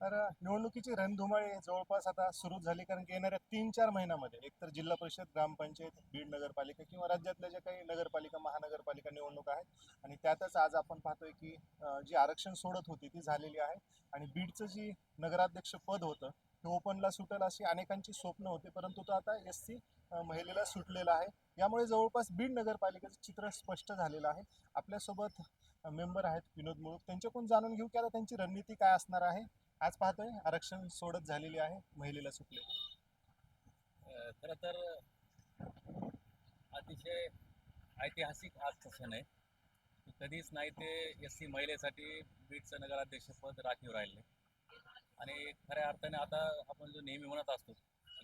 तर निवडणुकीची रणधुमाळी जवळपास आता सुरू झाली कारण की येणाऱ्या तीन चार महिन्यामध्ये एकतर जिल्हा परिषद ग्रामपंचायत बीड नगरपालिका किंवा राज्यातल्या ज्या काही नगरपालिका महानगरपालिका निवडणूक आहेत आणि त्यातच आज आपण पाहतोय की जी आरक्षण सोडत होती ती झालेली आहे आणि बीडचं जी नगराध्यक्ष पद होतं ते ओपनला सुटेल अशी अनेकांची स्वप्न होती परंतु तो आता एस सी महिलेला सुटलेला आहे. यामुळे जवळपास बीड नगरपालिकेचं चित्र स्पष्ट झालेलं आहे. आपल्यासोबत मेंबर आहेत विनोद मुळूक. त्यांच्याकडून जाणून घेऊ की आता त्यांची रणनीती काय असणार आहे. आज पाहतोय आरक्षण सोडत झालेली आहे महिलेला सुटले. खरं तर अतिशय ऐतिहासिक आज क्षण आहे. कधीच नाही ते एस सी महिलेसाठी बीडचं नगराध्यक्षपद राखीव राहिले. आणि खऱ्या अर्थाने आता आपण जो नेहमी म्हणत असतो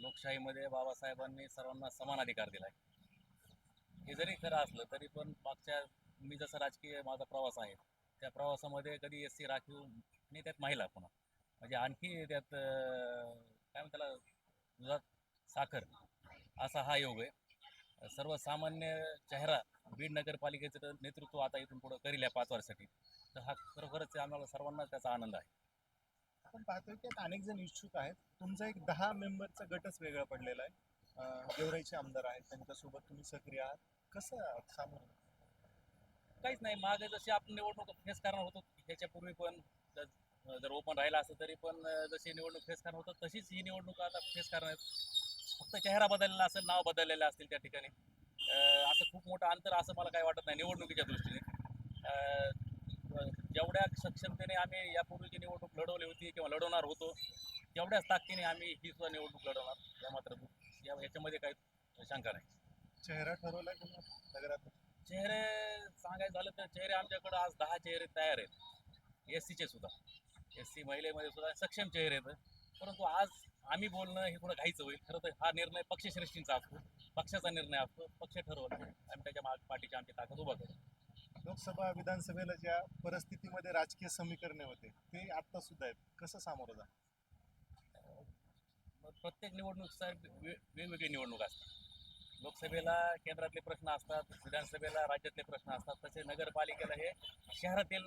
लोकशाहीमध्ये बाबासाहेबांनी सर्वांना समान अधिकार दिला आहे हे जरी खरं असलं तरी पण मागच्या मी जसं राजकीय माझा प्रवास आहे त्या प्रवासामध्ये कधी एस सी राखीव आणि त्यात महिला पुन्हा. म्हणजे आणखी त्यात काय म्हणतात त्याला दुधात साखर असा हा योग आहे. सर्वसामान्य चेहरा बीड नगरपालिकेचं नेतृत्व आता इथून पुढं करील या पाच वर्षासाठी. तर हा खरोखरच आम्हाला सर्वांना त्याचा आनंद आहे. आपण पाहतोय की आता अनेक जण इच्छुक आहेत. तुमचा एक दहा मेंबरचा गटच वेगळा पडलेला आहे. गेवराईचे आमदार आहेत त्यांच्यासोबत तुम्ही सक्रिय आहात. कसं आहात सामोरं? काहीच नाही मागे जशी आपण निवडणूक फेस करणार होतो ह्याच्यापूर्वी पण जर ओपन राहिला असतं तरी पण जशी निवडणूक फेस करणार होतं तशीच ही निवडणूक आता फेस करणार. फक्त चेहरा बदललेला असेल नाव बदललेलं असतील त्या ठिकाणी. असं खूप मोठं अंतर असं मला काही वाटत नाही निवडणुकीच्या दृष्टीने. जेवढ्या सक्षमतेने आम्ही यापूर्वीची निवडणूक लढवली होती किंवा लढवणार होतो तेवढ्याच ताकदीने आम्ही ही सुद्धा निवडणूक लढवणार. या मात्र या याच्यामध्ये काही शंका नाही. चेहरा ठरवला की नगरात? चेहरे सांगायचं झालं तर चेहरे आमच्याकडे आज दहा चेहरे तयार आहेत. एस सीचे सुद्धा. एस सी महिलेमध्ये सुद्धा सक्षम चेहरे आहेत. परंतु आज आम्ही बोलणं हे थोडं घाईचं होईल. खरं तर हा निर्णय पक्षश्रेष्ठींचा असतो. पक्षाचा निर्णय असतो. पक्ष ठरवतो आम्ही त्याच्या माग पाठीची आमची ताकद उभा करू. लोकसभा विधानसभेला ज्या परिस्थितीमध्ये राजकीय समीकरणे होते ते आता सुद्धा आहेत. कसं सामोरं जा प्रत्येक निवडणूक वेगवेगळी निवडणूक असते लोकसभेला केंद्रातले प्रश्न असतात विधानसभेला राज्यातले प्रश्न असतात तसे नगरपालिकेला हे शहरातील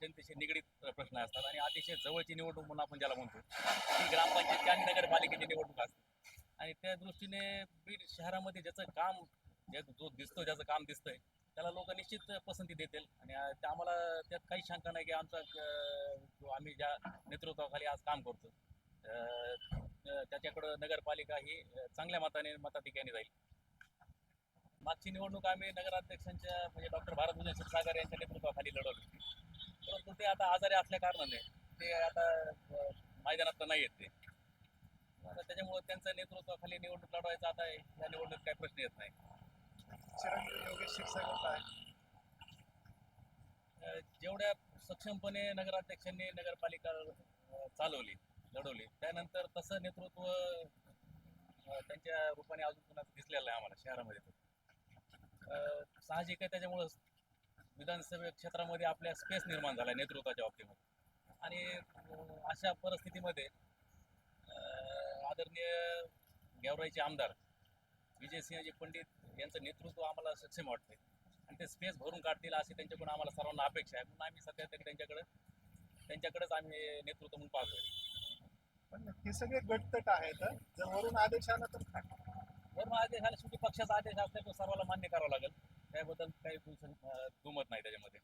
जनतेशी निगडीत प्रश्न असतात आणि अतिशय जवळची निवडणूक म्हणून आपण ज्याला म्हणतो ती ग्रामपंचायतची आणि नगरपालिकेची निवडणूक असते. आणि त्या दृष्टीने बीड शहरामध्ये ज्याचं काम जे जो दिसतो ज्याचं काम दिसतंय त्याला लोक निश्चित पसंती देतील. आणि ते आम्हाला त्यात काही शंका नाही की आमचा जो आम्ही ज्या नेतृत्वाखाली आज काम करतो त्याच्याकडं नगरपालिका ही चांगल्या मताने मताधिक्याने जाईल. मागची निवडणूक आम्ही नगराध्यक्षांच्या म्हणजे डॉक्टर भारतभूषण क्षीरसागर यांच्या नेतृत्वाखाली लढवली होती. परंतु ते आता आजारी असल्या कारणाने ते आता मैदानात तर नाही आहेत ते. आता त्याच्यामुळे त्यांच्या नेतृत्वाखाली निवडणूक लढवायचा आता या निवडणुकीत काही प्रश्न येत नाही. योगेश जेवढ्या सक्षमपणे नगराध्यक्षांनी नगरपालिका चालवली लढवली त्यानंतर तसं नेतृत्व त्यांच्या रूपाने अजून पुन्हा दिसलेलं आहे आम्हाला शहरामध्ये साहजिक आहे त्याच्यामुळं विधानसभा क्षेत्रामध्ये आपल्या स्पेस निर्माण झाला नेतृत्वाच्या बाबतीमध्ये. आणि अशा परिस्थितीमध्ये आदरणीय गेवराईचे आमदार विजयसिंहजी पंडित यांचं नेतृत्व आम्हाला सक्षम वाटते आणि ते स्पेस भरून काढतील अशी त्यांच्याकडून आम्हाला सर्वांना अपेक्षा आहे. म्हणून आम्ही सध्या तरी त्यांच्याकडे त्यांच्याकडेच आम्ही नेतृत्व म्हणून पाहतोय. पण हे सगळे गटतट आहेत जर वरून आदेश आला तर काय? वरून आदेश आला शेवटी पक्षाचा आदेश असला तो सर्वांना मान्य करावा लागेल. त्याबद्दल काही दुमत नाही त्याच्यामध्ये.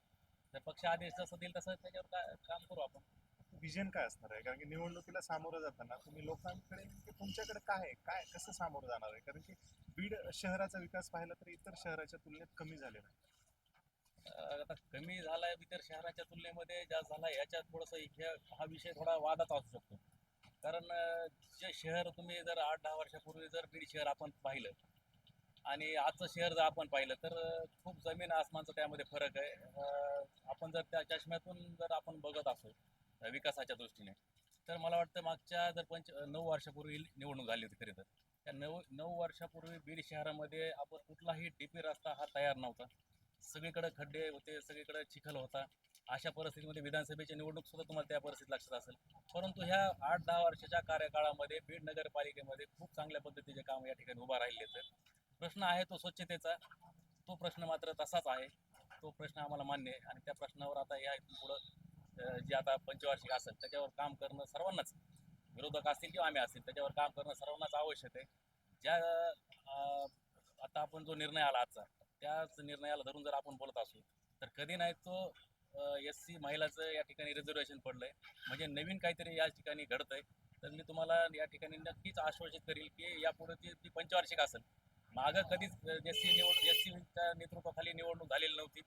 जर पक्ष आदेश जसं देईल तसं त्याच्यावर का- काम करू आपण. विजन काय असणार आहे? कारण की निवडणुकीला सामोरं जाताना तुम्ही लोकांकडे की तुमच्याकडे काय आहे? काय कसं सामोरं जाणार आहे? कारण की बीड शहराचा विकास पाहिला तर इतर शहराच्या तुलनेत कमी झालेला आहे. आता कमी झालाय इतर शहराच्या तुलनेमध्ये जास्त झाला याच्यात थोडंसं हे हा विषय थोडा वादाचा असू शकतो. कारण जे शहर तुम्ही जर आठ दहा वर्षापूर्वी जर बीड शहर आपण पाहिलं आणि आजचं शहर जर आपण पाहिलं तर खूप जमीन आसमानचा त्यामध्ये फरक आहे. आपण जर त्या चष्म्यातून जर आपण बघत असो विकासाच्या दृष्टीने तर मला वाटतं मागच्या जर पंच नऊ वर्षापूर्वी निवडणूक झाली होती खरी तर त्या नऊ नऊ वर्षापूर्वी बीड शहरामध्ये आपण कुठलाही डीपी रस्ता हा तयार नव्हता. सगळीकडे खड्डे होते सगळीकडे चिखल होता. अशा परिस्थितीमध्ये विधानसभेची निवडणूक सुद्धा तुम्हाला त्या परिस्थितीत लक्षात असेल. परंतु ह्या आठ दहा वर्षाच्या कार्यकाळामध्ये बीड नगरपालिकेमध्ये खूप चांगल्या पद्धतीचे काम या ठिकाणी उभा राहिले तर प्रश्न आहे तो स्वच्छतेचा. तो प्रश्न मात्र तसाच आहे. तो प्रश्न आम्हाला मान्य आहे. आणि त्या प्रश्नावर आता या इथून पुढं जे आता पंचवार्षिक असेल त्याच्यावर काम करणं सर्वांनाच विरोधक असतील किंवा आम्ही असतील त्याच्यावर काम करणं सर्वांनाच आवश्यक आहे. ज्या आता आपण जो निर्णय आला आजचा त्याच निर्णयाला धरून जर आपण बोलत असू तर कधी नाही तो एस सी महिलाचं या ठिकाणी रिझर्वेशन पडलंय. म्हणजे नवीन काहीतरी या ठिकाणी घडतंय. तर मी तुम्हाला या ठिकाणी नक्कीच आश्वासित करील की यापुढे ती ती पंचवार्षिक असेल. मागं कधीच एस सी निवड एस सीच्या नेतृत्वाखाली निवडणूक झालेली नव्हती.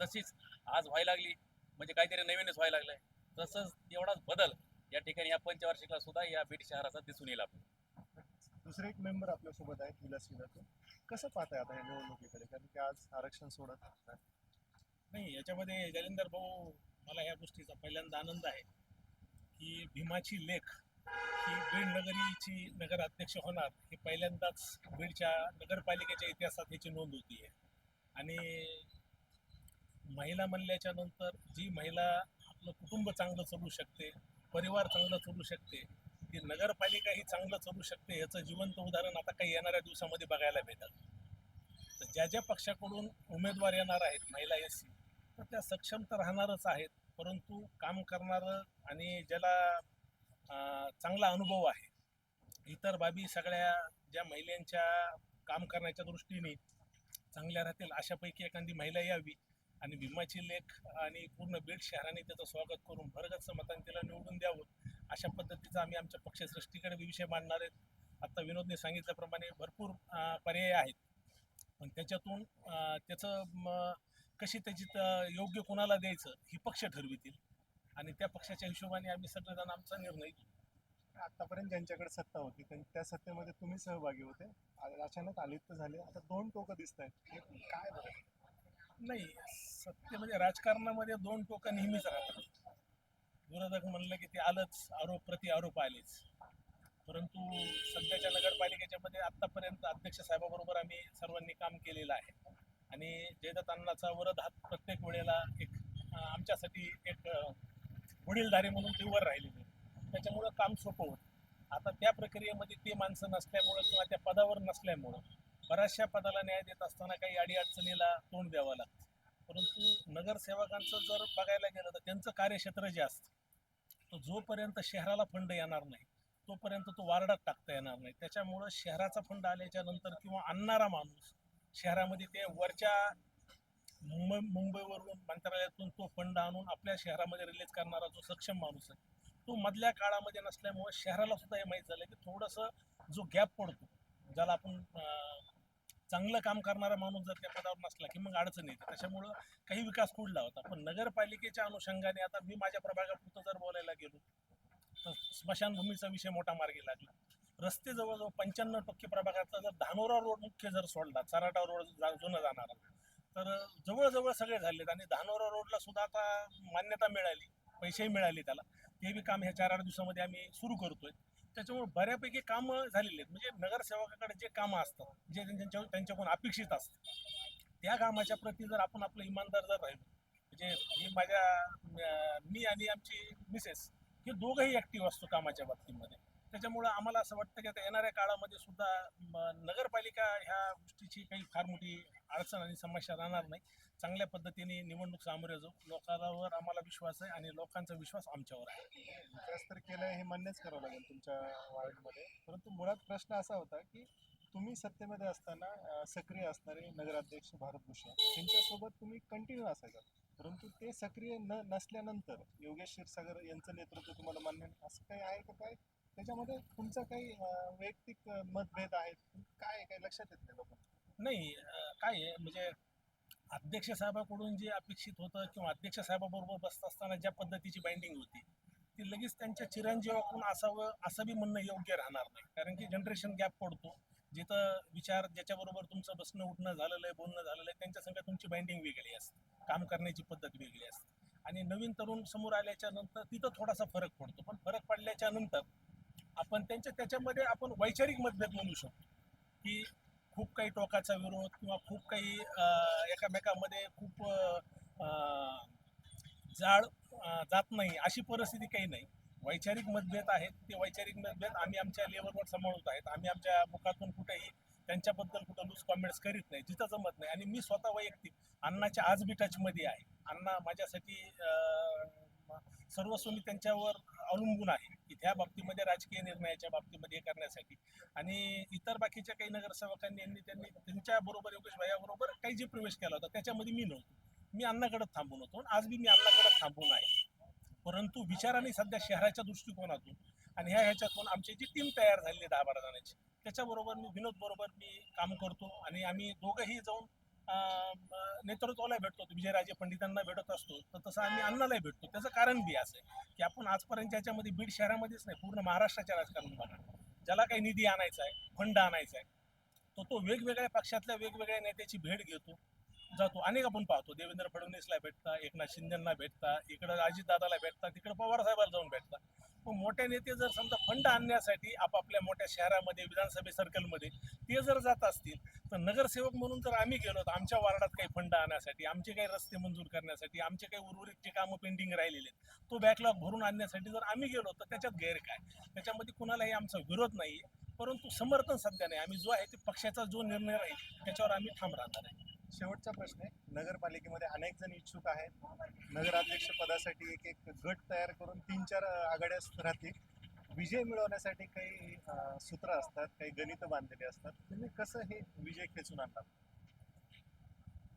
तशीच आज व्हायला लागली. म्हणजे काहीतरी नवीनच व्हायला लागलंय. तसंच एवढाच बदल या ठिकाणी या पंचवार्षिकला सुद्धा या बीड शहराचा दिसून येईल आपण दुसरे एक मेंबर आपल्यासोबत आहेत विलास विलास कसं पाहताय आता या निवडणुकीकडे? कारण की आज आरक्षण सोडत आहे. नाही याच्यामध्ये जालिंदर भाऊ मला या गोष्टीचा पहिल्यांदा आनंद आहे की भीमाची लेख ही बीड नगरीची नगराध्यक्ष होणार ही पहिल्यांदाच बीडच्या नगरपालिकेच्या इतिहासात याची नोंद होती आहे. आणि महिला म्हणल्याच्या नंतर जी महिला आपलं कुटुंब चांगलं चालू शकते परिवार चांगलं चालू शकते ती नगरपालिका ही चांगलं चालू शकते याचं जिवंत उदाहरण आता काही येणाऱ्या दिवसामध्ये बघायला भेटत तर ज्या ज्या पक्षाकडून उमेदवार येणार आहेत महिला एस सी तर त्या सक्षम तर राहणारच आहेत परंतु काम करणारं आणि ज्याला चांगला अनुभव आहे इतर बाबी सगळ्या ज्या महिलांच्या काम करण्याच्या दृष्टीने चांगल्या राहतील अशापैकी एखादी महिला यावी आणि भीमाची लेख आणि पूर्ण बीड शहराने त्याचं स्वागत करून भरगच मतान तिला निवडून द्यावं अशा पद्धतीचा आम्ही आमच्या पक्षश्रेष्ठीकडे विषय मांडणार आहेत. आत्ता विनोदने सांगितल्याप्रमाणे भरपूर पर्याय आहेत. पण त्याच्यातून त्याचं कशी त्याची योग्य कोणाला द्यायचं ही पक्ष ठरवितील. आणि त्या पक्षाच्या हिशोबाने आम्ही सगळेजण आमचा निर्णय. आतापर्यंत ज्यांच्याकडे सत्ता होती त्यां- त्या सत्तेमध्ये तुम्ही सहभागी होते. अचानक आलिप्त झाले. आता दोन टोकं दिसत आहेत काय? नाही सत्य म्हणजे राजकारणामध्ये दोन टोकं नेहमीच राहतात. विरोधक म्हणलं की ते आलंच आरोप प्रति आरोप आलेच. परंतु सध्याच्या नगरपालिकेच्या मध्ये आत्तापर्यंत अध्यक्ष साहेबाबरोबर आम्ही सर्वांनी काम केलेलं आहे. आणि जयदत्तांनाचा अण्णाचा वरद हात प्रत्येक वेळेला एक आमच्यासाठी एक वडीलधारे वडीलधारी म्हणून ते वर राहिलेले त्याच्यामुळं काम सोपं होतं. आता त्या प्रक्रियेमध्ये ते माणसं नसल्यामुळं किंवा त्या पदावर नसल्यामुळं बऱ्याचशा पदाला न्याय देत असताना काही अडीअडचणीला तोंड द्यावं लागतं. परंतु नगरसेवकांचं जर बघायला गेलं तर त्यांचं कार्यक्षेत्र जे असतं तो जोपर्यंत शहराला फंड येणार नाही तोपर्यंत तो वार्डात टाकता येणार नाही. त्याच्यामुळं शहराचा फंड आल्याच्यानंतर किंवा आणणारा माणूस शहरामध्ये ते वरच्या मुंबई मुंबईवरून मंत्रालयातून तो फंड आणून आपल्या शहरामध्ये रिलीज करणारा जो सक्षम माणूस आहे तो मधल्या काळामध्ये नसल्यामुळं शहराला सुद्धा हे माहीत झालं की थोडंसं जो गॅप पडतो ज्याला आपण चांगलं काम करणारा माणूस जर त्या पदावर नसला की मग अडचण येते. त्याच्यामुळं काही विकास खुडला होता. पण नगरपालिकेच्या अनुषंगाने आता मी माझ्या प्रभागापुरतं जर बोलायला गेलो तर स्मशानभूमीचा विषय मोठा मार्गी लागला. रस्ते जवळजवळ पंच्याण्णव टक्के प्रभागातला जर धानोरा रोड मुख्य जर सोडला चराटा रोड जा- जुनं जाणारा तर जवळजवळ सगळे झालेत आणि धानोरा रोडला सुद्धा आता मान्यता मिळाली पैसेही मिळाले त्याला. ते बी काम ह्या चार आठ दिवसामध्ये आम्ही सुरू करतोय. त्याच्यामुळे बऱ्यापैकी कामं झालेली आहेत. म्हणजे नगरसेवकाकडे जे कामं असतात जे त्यांच्या त्यांच्याकडून अपेक्षित असतं त्या कामाच्या प्रती जर आपण आपलं इमानदार जर राहिलो म्हणजे मी माझ्या मी आणि आमची मिसेस हे दोघंही ॲक्टिव्ह असतो कामाच्या बाबतीमध्ये. त्याच्यामुळं आम्हाला असं वाटतं की आता येणाऱ्या काळामध्ये सुद्धा नगरपालिका ह्या गोष्टीची काही फार मोठी अडचण आणि समस्या राहणार नाही. चांगल्या पद्धतीने निवडणूक सामोरे जाऊ. लोकांवर आम्हाला विश्वास आहे आणि लोकांचा विश्वास आमच्यावर आहे. विकास तर केलं हे मान्यच करावं लागेल तुमच्या वार्डमध्ये. परंतु मुळात प्रश्न असा होता की तुम्ही सत्तेमध्ये असताना सक्रिय असणारे नगराध्यक्ष भारत भूषण यांच्यासोबत तुम्ही कंटिन्यू असायचा. परंतु ते सक्रिय न नसल्यानंतर योगेश क्षीरसागर यांचं नेतृत्व तुम्हाला मान्य असं काही आहे का काय? त्याच्यामध्ये तुमचा काही अं, वैयक्तिक अं, मतभेद आहेत? काय काय लक्षात येत नाही लोकांना? नाही अं, काय आहे? म्हणजे अध्यक्ष साहेबाकडून जे अपेक्षित होतं किंवा अध्यक्ष साहेबाबरोबर बसत असताना ज्या पद्धतीची बाइंडिंग होती ती लगेच त्यांच्या चिरंजीवाकडून असावं असं बी म्हणणं योग्य राहणार नाही. कारण की जनरेशन गॅप पडतो. जिथं विचार ज्याच्याबरोबर तुमचं बसणं उठणं झालेलं आहे बोलणं झालेलं आहे त्यांच्या संग तुमची बाइंडिंग वेगळी असते. काम करण्याची पद्धत वेगळी असते. आणि नवीन तरुण समोर आल्याच्यानंतर तिथं थोडासा फरक पडतो. पण फरक पडल्याच्या नंतर आपण त्यांच्या त्याच्यामध्ये आपण वैचारिक मतभेद म्हणू शकतो. की खूप काही टोकाचा विरोध किंवा खूप काही एकामेकामध्ये खूप जाळ जात नाही अशी परिस्थिती काही नाही. वैचारिक मतभेद आहेत. ते वैचारिक मतभेद आम्ही आमच्या लेवलवर सांभाळत आहेत. आम्ही आमच्या मुखातून कुठेही त्यांच्याबद्दल कुठं लूज कॉमेंट्स करीत नाही. जिथं जमत नाही. आणि मी स्वतः वैयक्तिक अण्णाच्या आज बी टचमध्ये आहे. अण्णा माझ्यासाठी सर्वस्व मी त्यांच्यावर अवलंबून आहे. ह्या बाबतीमध्ये राजकीय निर्णयाच्या बाबतीमध्ये हे करण्यासाठी. आणि इतर बाकीच्या काही नगरसेवकांनी यांनी त्यांनी त्यांच्या बरोबर योगेश भायाबरोबर काही जे प्रवेश केला होता त्याच्यामध्ये मी नव्हतो. मी अण्णाकडे थांबून होतो आज बी मी अण्णाकडे थांबून आहे. परंतु विचाराने सध्या शहराच्या दृष्टिकोनातून आणि ह्या ह्याच्यातून आमची जी टीम तयार झालेली दहा बारा जणांची त्याच्याबरोबर मी विनोद बरोबर मी काम करतो आणि आम्ही दोघंही जाऊन नेतृत्वाला भेटतो. विजयराजे पंडितांना भेटत असतो. तर तसं आम्ही अण्णालाही भेटतो. त्याचं कारण बी असं आहे की आपण आजपर्यंत याच्यामध्ये बीड शहरामध्येच नाही पूर्ण महाराष्ट्राच्या राजकारण बघा. ज्याला काही निधी आणायचा आहे फंड आणायचा आहे तो तो वेगवेगळ्या पक्षातल्या वेगवेगळ्या नेत्याची भेट घेतो जातो. अनेक आपण पाहतो. देवेंद्र फडणवीसला भेटता एकनाथ शिंदेना भेटता इकडं अजितदादाला भेटता तिकडं पवारसाहेबाला जाऊन भेटता. मग मोठे नेते जर समजा फंड आणण्यासाठी आपापल्या मोठ्या शहरामध्ये विधानसभे सर्कलमध्ये ते जर जात असतील तर नगरसेवक म्हणून जर आम्ही गेलो तर आमच्या वार्डात काही फंड आणण्यासाठी आमचे काही रस्ते मंजूर करण्यासाठी आमचे काही उर्वरित जे कामं पेंडिंग राहिलेले आहेत तो बॅकलॉग भरून आणण्यासाठी जर आम्ही गेलो तर त्याच्यात गैर काय त्याच्यामध्ये कुणालाही आमचा विरोध नाही परंतु समर्थन सध्या नाही. आम्ही जो आहे ते पक्षाचा जो निर्णय राहील त्याच्यावर आम्ही ठाम राहणार आहे. शेवटचा प्रश्न आहे. नगरपालिकेमध्ये अनेक जण इच्छुक आहेत. नगराध्यक्ष पदासाठी एक एक गट तयार करून तीन चार आघाड्या राहतील. विजय मिळवण्यासाठी काही सूत्र असतात काही गणित बांधलेली असतात. तुम्ही कसं हे विजय खेचून आणतात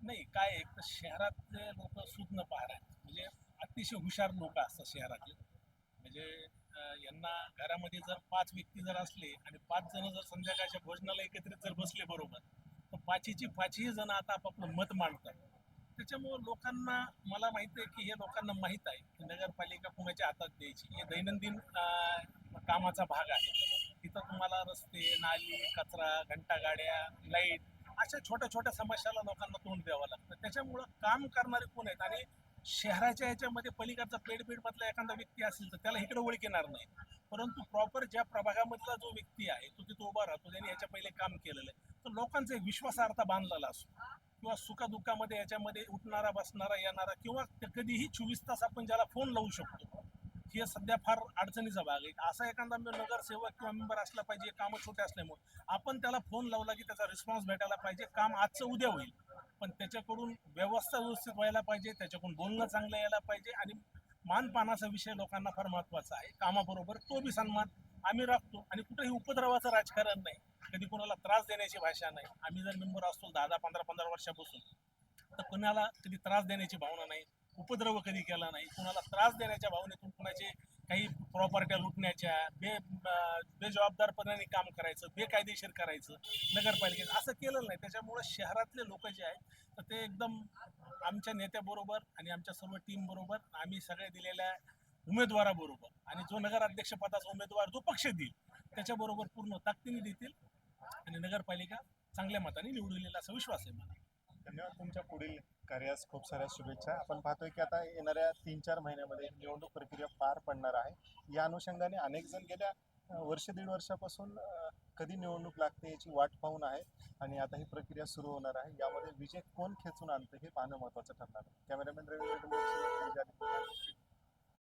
नाही काय आहे तर शहरातले लोक सुज्ञ पहार आहेत. म्हणजे अतिशय हुशार लोक असतात शहरातले. म्हणजे यांना घरामध्ये जर पाच व्यक्ती जर असले आणि पाच जण जर संध्याकाळच्या भोजनाला एकत्रित जर बसले बरोबर तर पाचीची पाचही जण आता आपापलं मत मांडतात. त्याच्यामुळं लोकांना मला माहिती आहे की हे लोकांना माहीत आहे की नगरपालिका कुणाच्या हातात द्यायची? हे दैनंदिन कामाचा भाग आहे. तिथं तुम्हाला रस्ते नाली कचरा घंटागाड्या लाइट अशा छोट्या छोट्या समस्याला लोकांना तोंड द्यावं लागतं. त्याच्यामुळं काम करणारे कोण आहेत? आणि शहराच्या ह्याच्यामध्ये पलीकडचा पेडपीडमधला एखादा व्यक्ती असेल तर त्याला इकडे ओळखणार नाही. परंतु प्रॉपर ज्या प्रभागामधला जो व्यक्ती आहे तो तिथं उभा राहतो. त्याने याच्या पहिले काम केलेलं आहे. तर लोकांचा एक विश्वासार्थ बांधलेला असतो. किंवा सुखादुःखामध्ये याच्यामध्ये उठणारा बसणारा येणारा किंवा ते कधीही चोवीस तास आपण ज्याला फोन लावू शकतो हे सध्या फार अडचणीचा भाग आहे. असा एखादा नगरसेवक किंवा मेंबर असला पाहिजे कामं छोटे असल्यामुळे. आपण त्याला फोन लावला की त्याचा रिस्पॉन्स भेटायला पाहिजे. काम आजचं उद्या होईल. पण त्याच्याकडून व्यवस्था व्यवस्थित व्हायला पाहिजे. त्याच्याकडून बोलणं चांगलं यायला पाहिजे. आणि मानपानाचा विषय लोकांना फार महत्त्वाचा आहे. कामाबरोबर तो बी सन्मान आम्ही राखतो. आणि कुठेही उपद्रवाचं राजकारण नाही. कधी कोणाला त्रास देण्याची भाषा नाही. आम्ही जर मेंबर असतो दहा दहा पंधरा पंधरा वर्षापासून तर कोणाला कधी त्रास देण्याची भावना नाही. उपद्रव कधी केला नाही कुणाला त्रास देण्याच्या भावनेतून कुणाचे काही प्रॉपर्ट्या लुटण्याच्या बे बेजबाबदारपणाने काम करायचं बेकायदेशीर करायचं नगरपालिकेत असं केलेलं नाही. त्याच्यामुळं शहरातले लोक जे आहेत तर ते एकदम आमच्या नेत्याबरोबर आणि आमच्या सर्व टीमबरोबर आम्ही सगळ्या दिलेल्या उमेदवाराबरोबर आणि जो नगराध्यक्षपदाचा उमेदवार जो पक्ष देईल त्याच्याबरोबर पूर्ण ताकदीने देतील आणि नगरपालिका चांगल्या मताने निवडून असा विश्वास आहे मला. धन्यवाद तुमच्या पुढील कार्यास खूप साऱ्या शुभेच्छा. आपण पाहतोय की आता येणाऱ्या तीन चार महिन्यामध्ये निवडणूक प्रक्रिया पार पडणार आहे. या अनुषंगाने अनेक जण गेल्या वर्ष दीड वर्षापासून कधी निवडणूक लागते याची वाट पाहून आहे आणि आता ही प्रक्रिया सुरू होणार आहे. यामध्ये विजय कोण खेचून आणतं हे पाहणं महत्त्वाचं ठरणार आहे. कॅमेरामॅन रवी